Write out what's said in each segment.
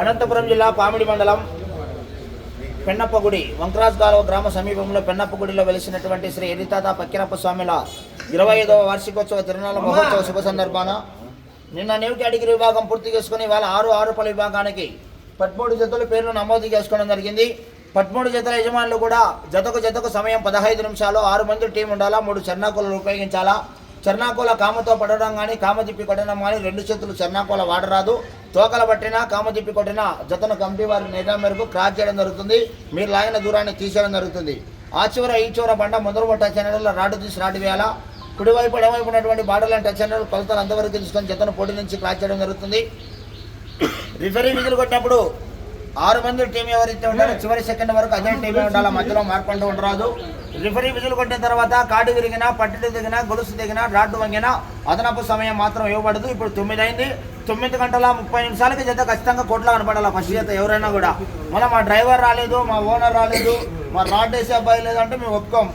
అనంతపురం జిల్లా పామిడి మండలం పెన్నప్పగుడి వంకరాజ్ కాలువ గ్రామ సమీపంలో పెన్నప్పగుడిలో వెలిసినటువంటి శ్రీ ఎరితాత పక్కిరప్ప స్వామిల ఇరవై ఐదవ వార్షికోత్సవ తిరునాళ్ళ మహోత్సవ శుభ సందర్భాన నిన్న నీవు కేటగిరీ విభాగం పూర్తి చేసుకుని వాళ్ళ ఆరు ఆరు పలు విభాగానికి పదమూడు జతల పేర్లు నమోదు చేసుకోవడం జరిగింది. పదమూడు జతల యజమానులు కూడా జతకు జతకు సమయం పదహైదు నిమిషాలు ఆరు మంది టీం ఉండాలా మూడు చెర్నాకులను ఉపయోగించాలా చెర్నాకోల కామతో పడడం కానీ కామజిప్పి కొట్టడం కానీ రెండు చేతులు చెర్నాకోల వాడరాదు. తోకల పట్టినా కామజిప్పి కొట్టినా జతను కమిటీ వారి నిర్ణయం మేరకు క్రాస్ చేయడం జరుగుతుంది. మీరు లాగిన దూరాన్ని తీసేయడం జరుగుతుంది. ఆ చివర ఈ చివర బండ మొదలు టచ్ అనేది రాడు తీసి రాటు వేయాలా? కుడివైపు ఎడవైపు ఉన్నటువంటి బార్డర్ టచ్ అనేది కొలతలు అంతవరకు తీసుకొని జతను పోటీ నుంచి క్రాస్ చేయడం జరుగుతుంది. రిఫరీ విధులు కొట్టినప్పుడు ఆరు మంది టీం ఎవరైతే ఉంటారో చివరి సెకండ్ వరకు అదే టీమే ఉండాలి? మధ్యలో మార్పు ఉండరాదు. రిఫరీ విజులు కొట్టిన తర్వాత కాడి విరిగినా పట్టెలు దిగినా గొలుసు దిగినా రాడ్డు వంగినా అదనపు సమయం మాత్రం ఇవ్వబడదు. ఇప్పుడు తొమ్మిది అయింది తొమ్మిది గంటల ముప్పై నిమిషాలకి జత ఖచ్చితంగా కోట్లో కనపడాలి ఫస్ట్ జత ఎవరైనా కూడా. మళ్ళీ మా డ్రైవర్ రాలేదు మా ఓనర్ రాలేదు మా రాడ్ వేసే అబ్బాయి లేదంటే మేము ఒప్పుకోం.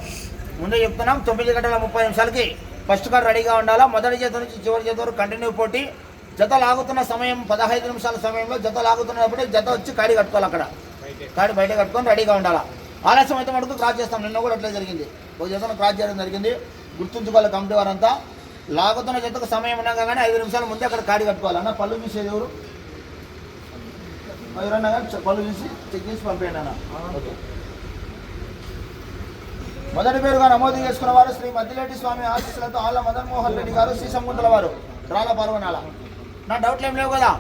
ముందే చెప్తున్నాం తొమ్మిది గంటల ముప్పై నిమిషాలకి ఫస్ట్ కార్ రెడీగా ఉండాలా? మొదటి చేత నుంచి చివరి చేత వరకు కంటిన్యూ పోటీ. జత లాగుతున్న సమయం పదహైదు నిమిషాల సమయంలో జత లాగుతున్నప్పుడు జత వచ్చి కాడి కట్టుకోవాలి అక్కడ. కాడి బయట కట్టుకొని రెడీగా ఉండాలా? ఆలస్యం అయితే మటుకు క్రాస్ చేస్తాం. నిన్న కూడా అట్లే జరిగింది. ఒక జతను క్రాస్ చేయడం జరిగింది. గుర్తుంచుకోవాలి కమిటీ వారంతా. లాగుతున్న జతకు సమయం ఉన్నాక కానీ ఐదు నిమిషాల ముందే అక్కడ కాడి కట్టుకోవాలి. అన్న పళ్ళు చూసేది ఎవరు? ఎవరన్నా కానీ పళ్ళు చూసి చెక్ చేసి పంపేయండి అన్న. ఓకే. మొదటి పేరుగా నమోదు చేసుకున్న వారు శ్రీ మద్దిరెడ్డి స్వామి ఆశీస్సులతో ఆళ్ళ మదన్ మోహన్ రెడ్డి గారు శ్రీశంకుంటల వారు. రాళ్ళ పర్వనాల. నా డౌట్లు ఏం లేవు కదా?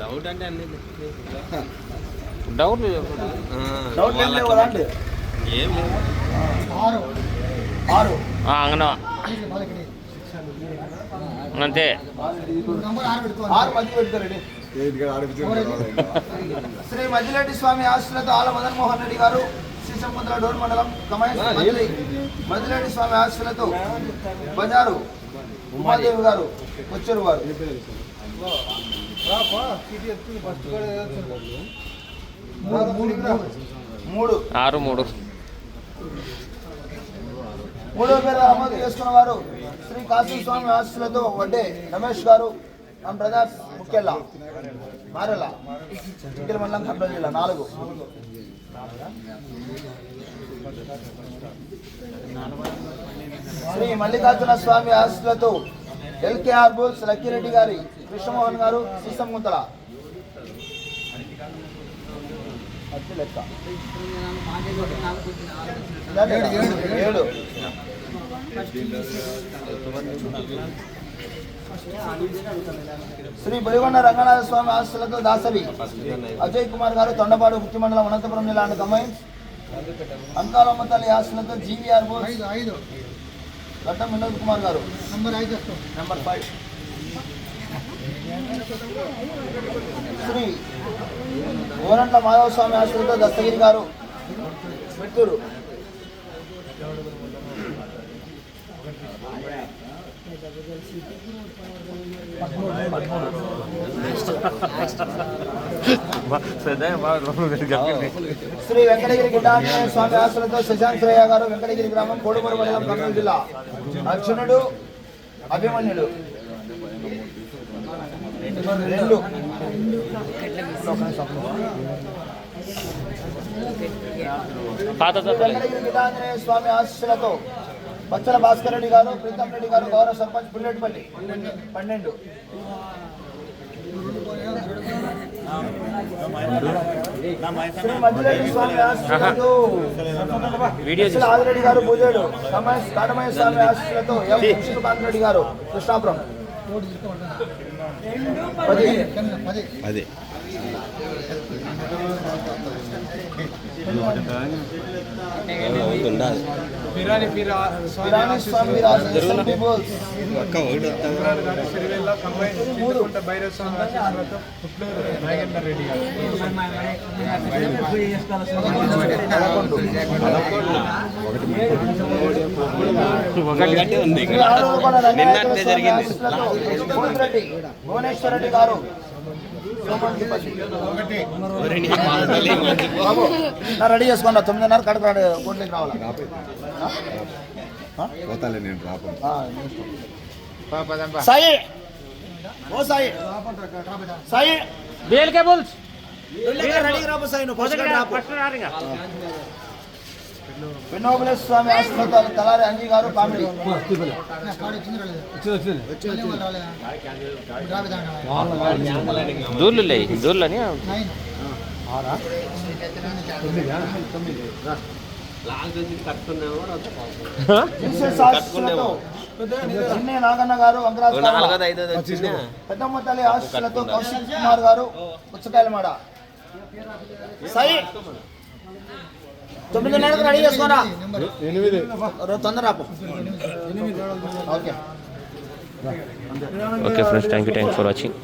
డౌట్ అంటే అన్ని డౌట్ అంగన అంతే. శ్రీ మద్దిరెడ్డి స్వామి ఆశీస్సులతో ఆళ్ళ మదన్ మోహన్ రెడ్డి గారు శ్రీశంకుంతల డోర్ మండలం మద్దిరెడ్డి స్వామి ఆశీస్సులతో బజారు ఉమాదేవి గారు వచ్చారు వారు. మూడు. ఆరు మూడు. మూడో పేరు నమోదు చేసుకున్న వారు శ్రీ కాశీ స్వామి ఆశీస్సులతో వడ్డే రమేష్ గారు మన బ్రదర్స్ ముఖ్యల్లా మారెల చిక్కల మండలం కర్నూలు జిల్లా. నాలుగు. శ్రీ మల్లికార్జున స్వామి ఆశీస్సులతో ఎల్కేఆర్ బుల్స్ లక్కిరెడ్డి గారి కృష్ణమోహన్ గారు సీసం గుంతల లెక్క. ఏడు. శ్రీ బలిగొండ రంగనాథ స్వామి ఆశీస్సులతో దాసరి అజయ్ కుమార్ గారు తొండపాడు ముఖ్య మండలం అనంతపురం జిల్లా కమ్మాయి అంకాలమ్మ తల్లి ఆశీస్సులతో జీవీఆర్ బోస్ గడ్డం వినోద్ కుమార్ గారు. Number five. శ్రీ ఓరంట్ల మాధవస్వామి ఆశ్రమంతో దత్తగిరి దస్తగిరి గారు మిత్తూరు. శ్రీ వెంకటగిరి గుడ్డాంజనేయ స్వామి ఆశ్రమంతో శశాంత్ శ్రేయ గారు వెంకటగిరి గ్రామం కోడుమూరు మండలం కర్నూలు జిల్లా. అర్జునుడు అభిమన్యుడు. రెండు పాత శ్రీ వెంకటగిరి గిడ్డాంజనేయ స్వామి ఆశీస్సులతో బచ్చల భాస్కర్ రెడ్డి గారు ప్రీతం రెడ్డి గారు గౌరవ సర్పంచ్ పుల్లెటిపల్లి పన్నెండు. ఆదిరెడ్డి గారు పూజాడు. కమేష్ కాటమయ్య స్వామి ఆశీస్సులతో ఎం. విష్ణుకాంత్ రెడ్డి గారు కృష్ణాపురం. అదే పిరాని స్వామి పక్క ఒకటి వస్తాను సిరివెల్ల కంబైన్ చింతకుంట భైరవ స్వామి ఆశీస్సులతో పుట్లూరు నాగేందర్ రెడ్డి గారు. ఒకటి ఉంది. స్వామి జరిగింది. భువనేశ్వర్ రెడ్డి గారు. బాబు నా రెడీ చేసుకోండి తొమ్మిదిన్నర కడప కోట్లకి రావాలా? పోతాలే నేను రాపను ఆ, సాయి! ఓ సాయి! సాయి! బేల్ కేబుల్స్ రెడీ రాబో సాయి నువ్వు ఫస్ట్ రాపు. వినోబులేశ్వర స్వామి ఆశీర్వాదాలు తలారి విశేష ఆశీస్సులతో చిన్ని నాగన్న గారు పెద్దమ్మ తల్లి ఆశీస్సులతో కౌశిక్ కుమార్ గారు పుచ్చకాయల మాడ సాయి తొమ్మిదిన్నరకు రెడీ చేసుకోరా ఎనిమిది. తొందర Rao. Okay. Okay friends thank you thank for watching